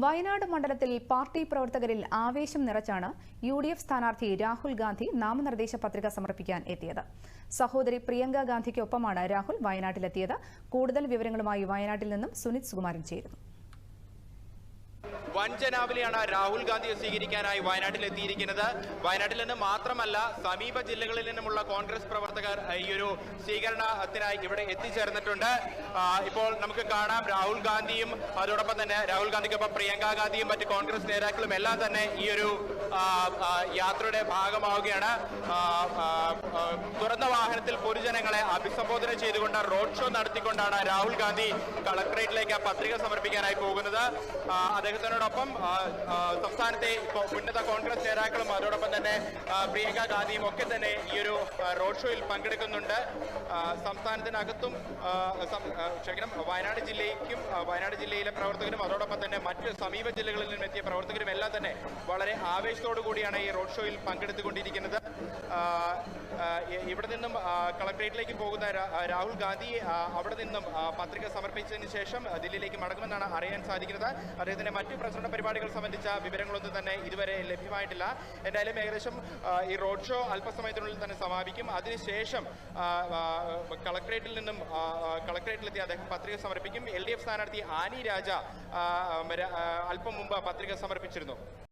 വയനാട് മണ്ഡലത്തിൽ പാർട്ടി പ്രവർത്തകരിൽ ആവേശം നിറച്ചാണ് U D F സ്ഥാനാർത്ഥി രാഹുൽ ഗാന്ധി നാമനിർദ്ദേശ പത്രിക സമർപ്പിക്കാൻ എത്തിയത്. സഹോദരി പ്രിയങ്ക ഗാന്ധിക്കൊപ്പമാണ് രാഹുൽ വയനാട്ടിലെത്തിയത്. കൂടുതൽ വിവരങ്ങളുമായി വയനാട്ടിൽ നിന്നും സുനിത് സുകുമാരൻ ചേരുന്നു. വഞ്ചനാവിലെയാണ് രാഹുൽ ഗാന്ധിയെ സ്വീകരിക്കാനായി വയനാട്ടിൽ എത്തിയിരിക്കുന്നത്. വയനാട്ടിൽ നിന്ന് മാത്രമല്ല സമീപ ജില്ലകളിൽ നിന്നുമുള്ള കോൺഗ്രസ് പ്രവർത്തകർ ഈ ഒരു സ്വീകരണത്തിനായി ഇവിടെ എത്തിച്ചേർന്നിട്ടുണ്ട്. ഇപ്പോൾ നമുക്ക് കാണാം രാഹുൽ ഗാന്ധിയും അതോടൊപ്പം തന്നെ രാഹുൽ ഗാന്ധിക്കൊപ്പം പ്രിയങ്ക ഗാന്ധിയും മറ്റ് കോൺഗ്രസ് നേതാക്കളും എല്ലാം തന്നെ ഈ ഒരു യാത്രയുടെ ഭാഗമാവുകയാണ്. തുറന്ന വാഹനത്തിൽ പൊതുജനങ്ങളെ അഭിസംബോധന ചെയ്തുകൊണ്ട് റോഡ് ഷോ നടത്തിക്കൊണ്ടാണ് രാഹുൽ ഗാന്ധി കളക്ടറേറ്റിലേക്ക് പത്രിക സമർപ്പിക്കാനായി പോകുന്നത്. അദ്ദേഹത്തിനോടൊപ്പം സംസ്ഥാനത്തെ ഉന്നത കോൺഗ്രസ് നേതാക്കളും അതോടൊപ്പം തന്നെ പ്രിയങ്ക ഗാന്ധിയും ഒക്കെ തന്നെ ഈ ഒരു റോഡ് ഷോയിൽ പങ്കെടുക്കുന്നുണ്ട്. സംസ്ഥാനത്തിനകത്തും ക്ഷമിക്കണം വയനാട് ജില്ലയ്ക്കും വയനാട് ജില്ലയിലെ പ്രവർത്തകരും അതോടൊപ്പം തന്നെ മറ്റ് സമീപ ജില്ലകളിൽ നിന്നും എത്തിയ പ്രവർത്തകരും എല്ലാം തന്നെ വളരെ ആവേശത്തോടു കൂടിയാണ് ഈ റോഡ് ഷോയിൽ പങ്കെടുത്തുകൊണ്ടിരിക്കുന്നത്. ഇവിടെ നിന്നും കളക്ട്രേറ്റിലേക്ക് പോകുന്ന രാഹുൽ ഗാന്ധി അവിടെ നിന്നും പത്രിക സമർപ്പിച്ചതിന് ശേഷം ദില്ലിയിലേക്ക് മടങ്ങുമെന്നാണ് അറിയാൻ സാധിക്കുന്നത്. അദ്ദേഹത്തിന്റെ മറ്റു പ്രചരണ പരിപാടികൾ സംബന്ധിച്ച വിവരങ്ങളൊന്നും തന്നെ ഇതുവരെ ലഭ്യമായിട്ടില്ല. എന്തായാലും ഏകദേശം ഈ റോഡ് ഷോ അല്പസമയത്തിനുള്ളിൽ തന്നെ സമാപിക്കും. അതിനുശേഷം കളക്ട്രേറ്റിൽ നിന്നും കളക്ട്രേറ്റിലെത്തി അദ്ദേഹം പത്രിക സമർപ്പിക്കും. എൽ ഡി എഫ് സ്ഥാനാർത്ഥി ആനി രാജ അല്പം മുമ്പ് പത്രിക സമർപ്പിച്ചിരുന്നു.